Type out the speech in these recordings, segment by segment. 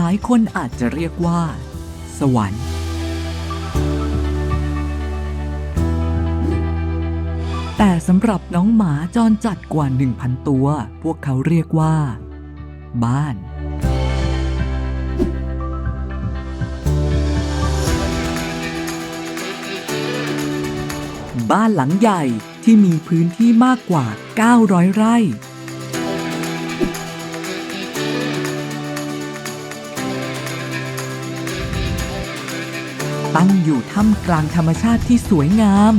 หลายคนอาจจะเรียกว่า สวรรค์ แต่สำหรับน้องหมาจรจัดกว่า 1,000 ตัว พวกเขาเรียกว่า บ้านบ้านหลังใหญ่ที่มีพื้นที่มากกว่า 900 ไร่ ตั้งอยู่ท่ามกลางธรรมชาติที่สวยงาม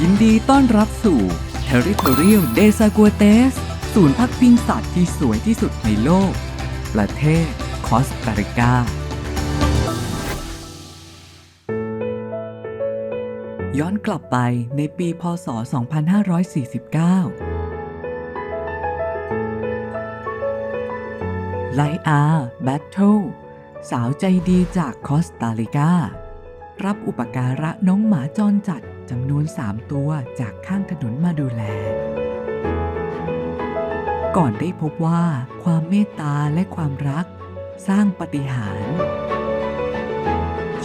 ยินดีต้อนรับสู่ Territorial de s a g u a t e s ศูนย์พักพิงสัตว์ที่สวยที่สุดในโลก ประเทศคอสตาริกา ย้อนกลับไปในปีพศ 2549 ไลอาแบทเทิลสาวใจดีจากคอสตาริการับอุปการะน้องหมาจรจัดจำนวน3ตัวจากข้างถนนมาดูแล ก่อนได้พบว่าความเมตตาและความรัก สร้างปฏิหาร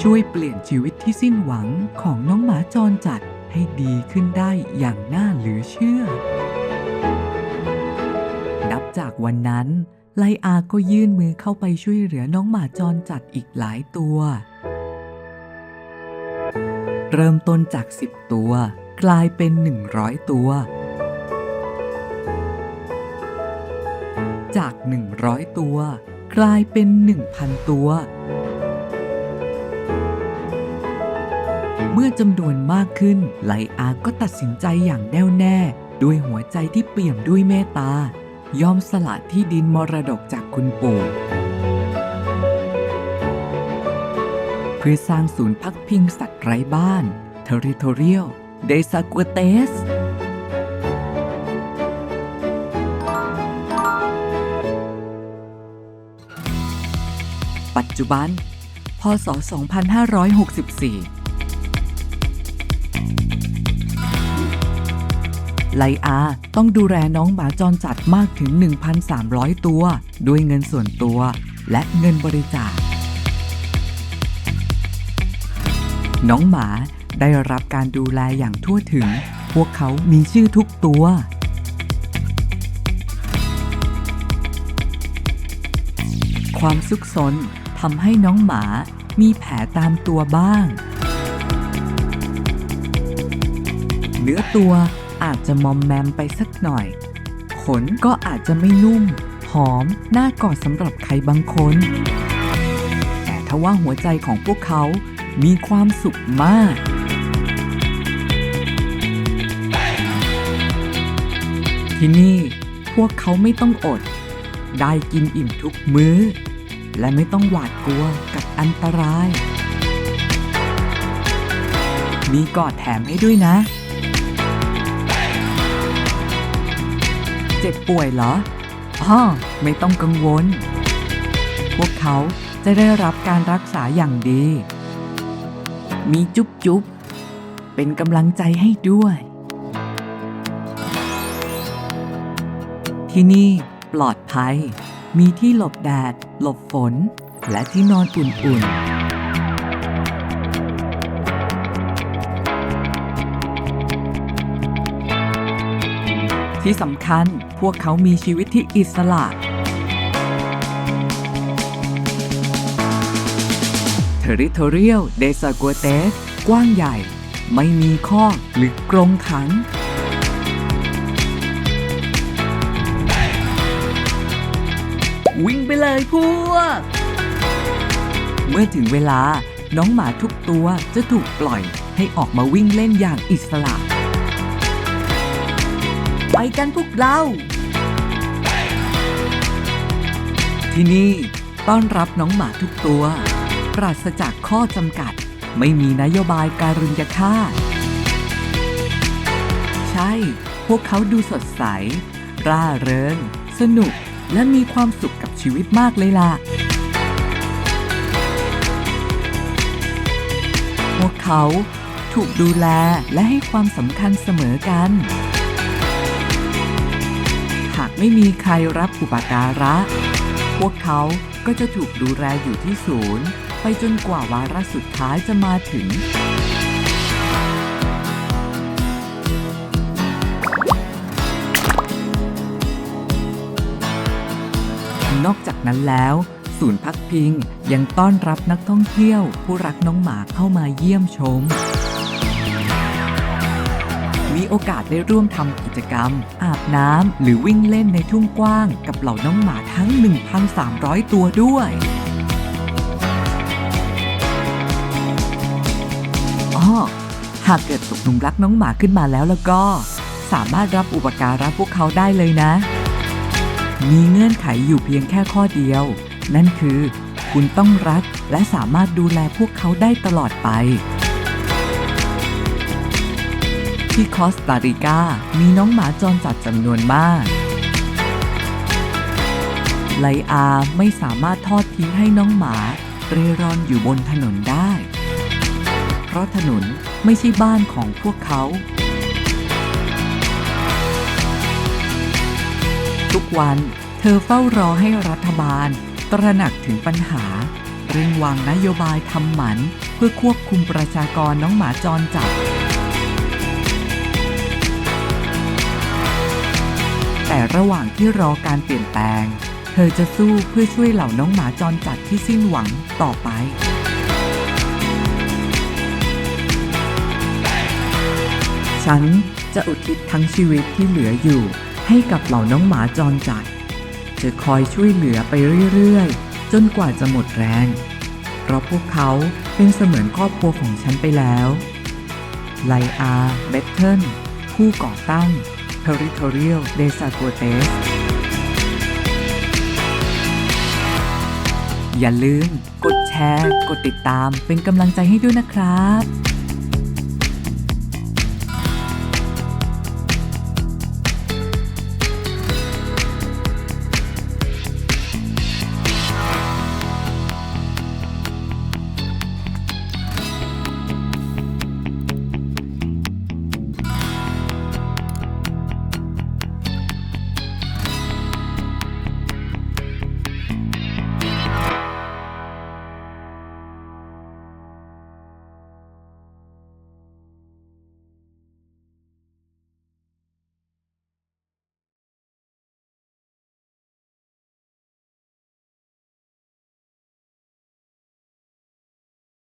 ช่วยเปลี่ยนชีวิตที่สิ้นหวังของน้องหมาจรจัดให้ดีขึ้นได้อย่างน่าเหลือเชื่อ นับจากวันนั้น ไลอาก็ยื่นมือเข้าไปช่วยเหลือน้องหมาจรจัดอีกหลายตัว เริ่มต้นจาก 10 ตัว กลายเป็น 100 ตัว จาก 100 ตัว กลายเป็น 1,000 ตัว เมื่อจำนวนมากขึ้นไลอาก็ตัดสินใจอย่างแน่วแน่ ด้วยหัวใจที่เปี่ยมด้วยเมตตา ยอมสละที่ดินมรดกจากคุณปู่ เพื่อสร้างศูนย์พักพิงสัตว์ไร้บ้าน Territorial de s a g u a t e s ปัจจุบัน พศ 2564 ไลอาต้องดูแลน้องหมาจรจัดมากถึง 1,300 ตัว ด้วยเงินส่วนตัว และเงินบริจาค น้องหมาได้รับการดูแลอย่างทั่วถึง พวกเขามีชื่อทุกตัว ความซุกซนทำให้น้องหมามีแผลตามตัวบ้าง เนื้อตัว อาจจะมอมแมมไปสักหน่อย ขนก็อาจจะไม่นุ่ม หอมน่ากอดสำหรับใครบางคน แต่ทว่าหัวใจของพวกเขา มีความสุขมากที่นี่พวกเขาไม่ต้องอด ได้กินอิ่มทุกมื้อ และไม่ต้องหวาดกลัวกับอันตราย มีกอดแถมให้ด้วยนะ เจ็บป่วยเหรออ๋อไม่ต้องกังวล พวกเขาจะได้รับการรักษาอย่างดี มีจุ๊บจุ๊บเป็นกำลังใจให้ด้วย ที่นี่ปลอดภัย มีที่หลบแดด หลบฝน และที่นอนอุ่นๆ ที่สำคัญพวกเขามีชีวิตที่อิสระ Territorial de s a g u a t e s กว้างใหญ่ ไม่มีข้อหรือกรงขัง วิ่งไปเลยพวก เมื่อถึงเวลาน้องหมาทุกตัวจะถูกปล่อยให้ออกมาวิ่งเล่นอย่างอิสระ ไปกันพวกเรา ที่นี่ต้อนรับน้องหมาทุกตัว ปราศจากข้อจำกัด ไม่มีนโยบายการุญยฆาต ใช่ พวกเขาดูสดใส ร่าเริง สนุก และมีความสุขกับชีวิตมากเลยล่ะ พวกเขาถูกดูแลและให้ความสำคัญเสมอกัน ไม่มีใครรับอุปการะ พวกเขาก็จะถูกดูแลอยู่ที่ศูนย์ ไปจนกว่าวาระสุดท้ายจะมาถึง นอกจากนั้นแล้ว ศูนย์พักพิงยังต้อนรับนักท่องเที่ยว ผู้รักน้องหมาเข้ามาเยี่ยมชม มีโอกาสได้ร่วมทำกิจกรรม อาบน้ำหรือวิ่งเล่นในทุ่งกว้าง กับเหล่าน้องหมาทั้ง 1,300 ตัวด้วยอ้อหากเกิดตกหลุมรักน้องหมาขึ้นมาแล้วแล้วก็ สามารถรับอุปการะพวกเขาได้เลยนะ มีเงื่อนไขอยู่เพียงแค่ข้อเดียว นั่นคือ คุณต้องรักและสามารถดูแลพวกเขาได้ตลอดไป ที่คอสตาริกา มีน้องหมาจรจัดจำนวนมากไลอาไม่สามารถทอดทิ้งให้น้องหมา เร่ร่อนอยู่บนถนนได้ เพราะถนนไม่ใช่บ้านของพวกเขา ทุกวันเธอเฝ้ารอให้รัฐบาล ตระหนักถึงปัญหา เร่งวางนโยบายทำหมัน เพื่อควบคุมประชากรน้องหมาจรจัด แต่ระหว่างที่รอการเปลี่ยนแปลง เธอจะสู้เพื่อช่วยเหล่าน้องหมาจรจัดที่สิ้นหวังต่อไปฉันจะอุทิศทั้งชีวิตที่เหลืออยู่ ให้กับเหล่าน้องหมาจรจัด จะคอยช่วยเหลือไปเรื่อยๆ จนกว่าจะหมดแรง เพราะพวกเขาเป็นเสมือนครอบครัวของฉันไปแล้ว ไลอา เบตเทิลผู้ก่อตั้ง Territorial d e s a g o t e s อย่าลืม กดแชร์ กดติดตามเป็นกำลังใจให้ด้วยนะครับ